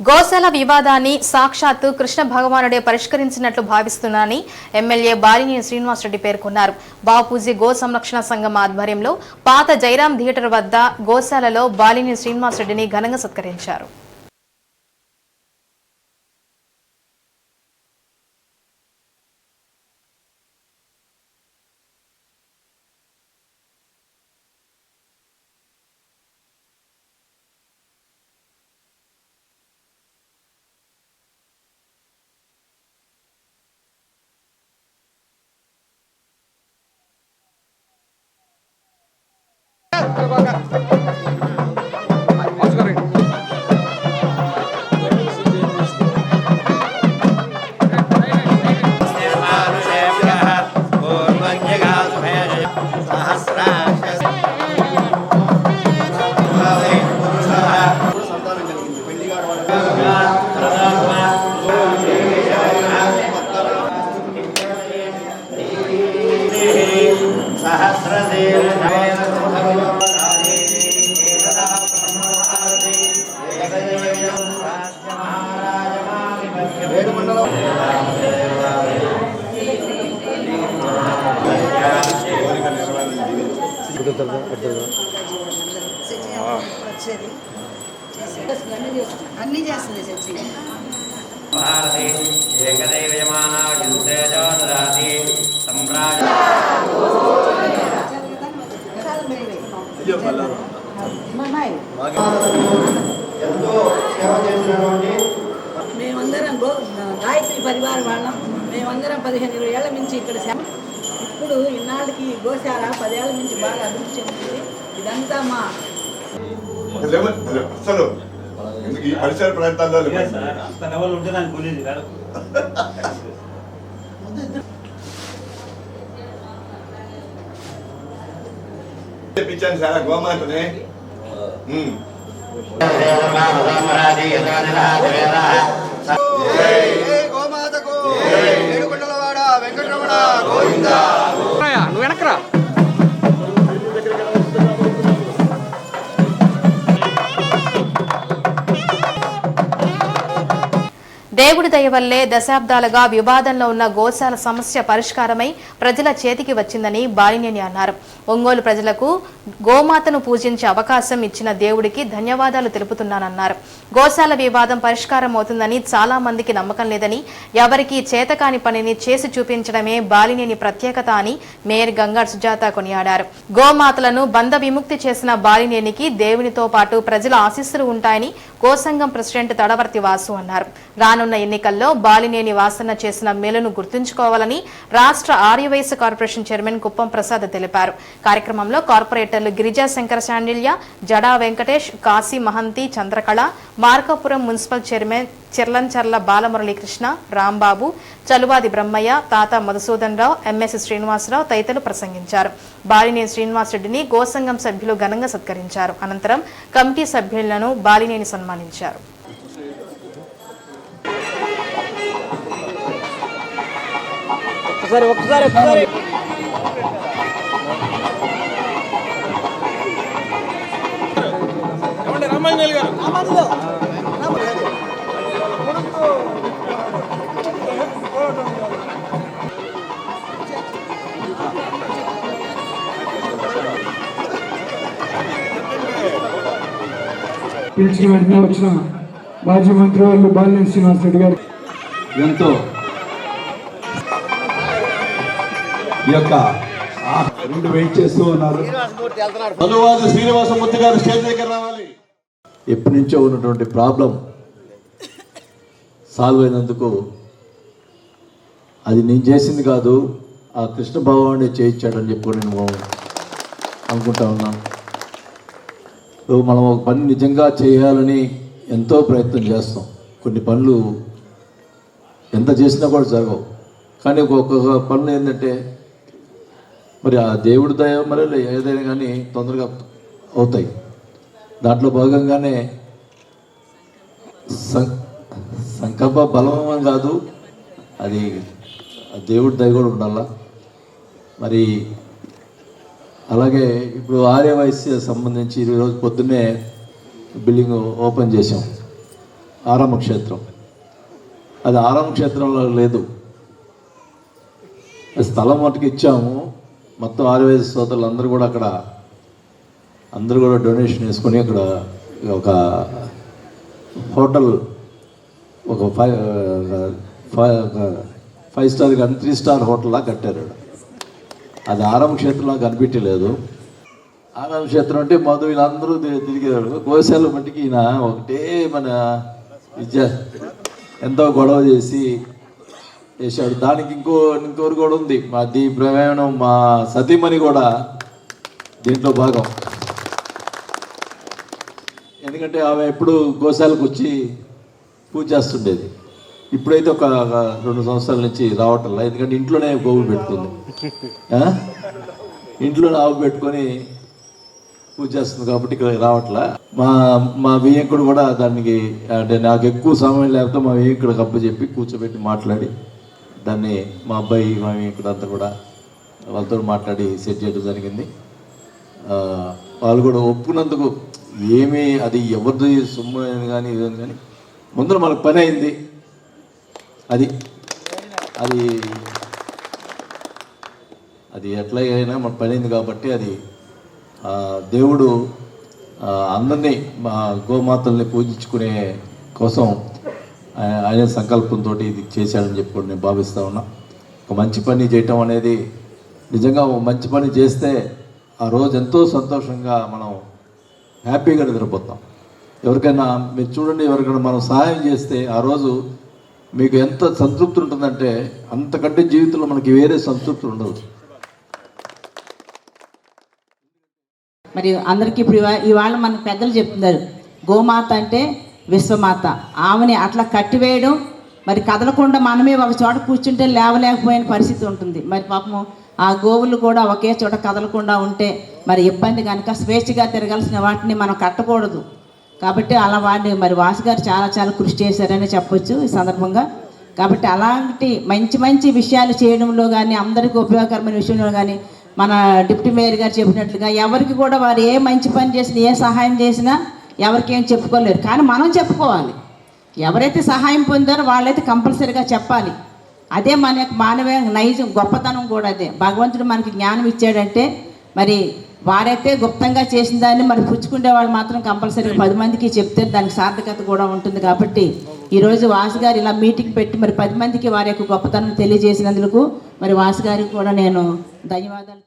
గోశాల వివాదాన్ని సాక్షాత్తు కృష్ణ భగవానుడే పరిష్కరించినట్లు భావిస్తున్నానని ఎమ్మెల్యే బాలినేని శ్రీనివాసరెడ్డి పేర్కొన్నారు. బాపూజీ గో సంరక్షణ సంఘం ఆధ్వర్యంలో పాత జైరాం థియేటర్ వద్ద గోశాలలో బాలినేని శ్రీనివాసరెడ్డిని ఘనంగా సత్కరించారు. बघा. అన్నీ చేస్తుంది దదాతి సంప్రాజ మేమందరం గో గాయత్రి పరివారం వాళ్ళం మేమందరం పదిహేను ఇరవై ఏళ్ళ నుంచి ఇక్కడ ఇప్పుడు ఇన్నాళ్ళకి గోశాల పదేళ్ళ నుంచి బాగా అభివృద్ధి చెందుతుంది ఇదంతా మా లేవు, లేవు, అసలు ఎందుకు ఈ పరిసర ప్రాంతాల్లో లేవు. అంత లెవెల్ ఉంటే దానికి పోలేదు కాదు తెప్పించాను సార్ ఆ గోమాతని ఉమ్. నువ్వు వెనకరా దేవుడి దయ వల్లే దశాబ్దాలుగా వివాదంలో ఉన్న గోశాల సమస్య పరిష్కారమై ప్రజల చేతికి వచ్చిందని బాలినేని అన్నారు. ఒంగోలు ప్రజలకు గోమాతను పూజించే అవకాశం ఇచ్చిన దేవుడికి ధన్యవాదాలు తెలుపుతున్నానన్నారు. గోశాల వివాదం పరిష్కారం అవుతుందని చాలా మందికి నమ్మకం లేదని ఎవరికీ చేతకాని పనిని చేసి చూపించడమే బాలినేని ప్రత్యేకత అని మేయర్ గంగార్ సుజాత కొనియాడారు. గోమాతలను బంధ విముక్తి చేసిన బాలినేనికి దేవునితో పాటు ప్రజల ఆశీస్సులు ఉంటాయని గోసంఘం ప్రెసిడెంట్ తడవర్తి వాసు అన్నారు. రానున్న ఎన్నికల్లో బాలినేని వాసన చేసిన మేలును గుర్తుంచుకోవాలని రాష్ట్ర ఆర్యవైశ్య కార్పొరేషన్ చైర్మన్ కుప్పం ప్రసాద్ తెలిపారు. కార్యక్రమంలో కార్పొరేటర్లు గిరిజా శంకర శాండిల్య జడా వెంకటేష్ కాశీ మహంతి చంద్రకళ మార్కాపురం మున్సిపల్ చైర్మన్ చిర్లంచర్ల బాలమురళీకృష్ణ రాంబాబు చలువాది బ్రహ్మయ్య తాత మధుసూదన్ రావు ఎంఎస్ శ్రీనివాసరావు తదితరులు ప్రసంగించారు. బాలినేని శ్రీనివాసరెడ్డిని గోసంగం సభ్యులు ఘనంగా సత్కరించారు. అనంతరం కమిటీ సభ్యులను బాలినేని సన్మానించారు. ఒకసారి ఒకసారి ఒకసారి పిలిచిన వెంటనే వచ్చిన మాజీ మంత్రి వాళ్ళు బాలినేని శ్రీనివాస్ రెడ్డి గారు. ఎంతో ఈ యొక్క ఆ రెండు వెయిట్ చేస్తూ ఉన్నారు. శ్రీనివాసమూర్తి గారు స్టేజ్ దగ్గర రావాలి. ఎప్పటి నుంచో ఉన్నటువంటి ప్రాబ్లం సాల్వ్ అయినందుకు అది నేను చేసింది కాదు ఆ కృష్ణ భగవానుడే చేయించాడని చెప్పి నేను అనుకుంటా ఉన్నాను మనం ఒక పని నిజంగా చేయాలని ఎంతో ప్రయత్నం చేస్తాం. కొన్ని పనులు ఎంత చేసినా కూడా జరగవు. కానీ ఒక్కొక్క పనులు ఏంటంటే మరి ఆ దేవుడి దయ మరి ఏదైనా కానీ తొందరగా అవుతాయి. దాంట్లో భాగంగానే సం సంకల్ప బలం కాదు అది దేవుడి దయ కూడా ఉండాల? మరి అలాగే ఇప్పుడు ఆర్యవైశ్య సంబంధించి ఈరోజు పొద్దున్నే బిల్డింగ్ ఓపెన్ చేసాం ఆరామ క్షేత్రం. అది ఆరంభ క్షేత్రంలో లేదు. స్థలం మటుకు ఇచ్చాము. మొత్తం ఆర్యవైశ్య సోదరులు అందరూ కూడా అక్కడ అందరూ కూడా డొనేషన్ వేసుకొని అక్కడ ఒక హోటల్ ఒక ఫైవ్ ఫైవ్ ఫైవ్ స్టార్ కానీ త్రీ స్టార్ హోటల్లా కట్టారు అది ఆరంభ క్షేత్రంలో కనిపించలేదు. ఆరం క్షేత్రం అంటే మధు వీళ్ళందరూ తి- తిరిగేవాడు గోశాల మట్టికి ఈయన ఒకటే మన విద్యా ఎంతో గొడవ చేసి చేశాడు దానికి ఇంకో ఇంకోరు కూడా ఉంది. మా దీ ప్రమేణం మా సతీమణి కూడా దీంట్లో భాగం. ఎందుకంటే ఆమె ఎప్పుడు గోశాలకు వచ్చి పూజ చేస్తుండేది. ఇప్పుడైతే ఒక రెండు సంవత్సరాల నుంచి రావటంలా ఎందుకంటే ఇంట్లోనే గోవు పెట్టుకుంది. ఇంట్లోనే ఆవు పెట్టుకొని పూజ చేస్తుంది కాబట్టి ఇక్కడ రావట్లా. మా మా వియ్యంకుడు కూడా దానికి అంటే నాకు ఎక్కువ సమయం లేకపోతే మా వియ్యంకుడికి కప్ప చెప్పి కూర్చోబెట్టి మాట్లాడి దాన్ని మా అబ్బాయి మా వియ్యంకుడు అంతా కూడా వాళ్ళతో మాట్లాడి సెట్ చేయడం జరిగింది. వాళ్ళు కూడా ఒప్పుకున్నందుకు ఏమీ అది ఎవరిది సొమ్ము అని కానీ ఇదని కానీ ముందర మనకు పని అయింది. అది అది అది ఎట్లా అయినా మన పని అయింది కాబట్టి అది దేవుడు అందరినీ మా గోమాతల్ని పూజించుకునే కోసం ఆయన సంకల్పంతో ఇది చేశాడని చెప్పి నేను భావిస్తా ఉన్నా. ఒక మంచి పని చేయటం అనేది నిజంగా ఒక మంచి పని చేస్తే ఆ రోజు ఎంతో సంతోషంగా మనం హ్యాపీగా నిద్రపోతాం. ఎవరికైనా మీరు చూడండి ఎవరికైనా మనం సహాయం చేస్తే ఆ రోజు మీకు ఎంత సంతృప్తి ఉంటుందంటే అంతకంటే జీవితంలో మనకి వేరే సంతృప్తి ఉండదు. మరి అందరికీ ఇప్పుడు ఇవాళ మన పెద్దలు చెప్తున్నారు గోమాత అంటే విశ్వమాత. ఆమెని అట్లా కట్టివేయడం మరి కదలకుండా మనమే ఒక చోట కూర్చుంటే లేవలేకపోయిన పరిస్థితి ఉంటుంది. మరి పాపము ఆ గోవులు కూడా ఒకే చోట కదలకుండా ఉంటే మరి ఇబ్బంది కనుక స్వేచ్ఛగా తిరగాల్సిన వాటిని మనం కట్టకూడదు. కాబట్టి అలా వాడిని మరి వాసు గారు చాలా చాలా కృషి చేశారని చెప్పొచ్చు ఈ సందర్భంగా. కాబట్టి అలాంటి మంచి మంచి విషయాలు చేయడంలో కానీ అందరికీ ఉపయోగకరమైన విషయంలో కానీ మన డిప్యూటీ మేయర్ గారు చెప్పినట్లుగా ఎవరికి కూడా వారు ఏ మంచి పని చేసినా ఏ సహాయం చేసినా ఎవరికి ఏం చెప్పుకోలేరు. కానీ మనం చెప్పుకోవాలి. ఎవరైతే సహాయం పొందారో వాళ్ళైతే కంపల్సరీగా చెప్పాలి. అదే మన యొక్క మానవ నైజం గొప్పతనం కూడా అదే. భగవంతుడు మనకి జ్ఞానం ఇచ్చాడంటే మరి వారైతే గుప్తంగా చేసిన దాన్ని మరి పుచ్చుకునే వాళ్ళు మాత్రం కంపల్సరీగా పది మందికి చెప్తే దానికి సార్థకత కూడా ఉంటుంది కాబట్టి ఈరోజు వాసు గారు ఇలా మీటింగ్ పెట్టి మరి పది మందికి వారి యొక్క గొప్పతనం తెలియజేసినందుకు మరి వాసు గారికి కూడా నేను ధన్యవాదాలు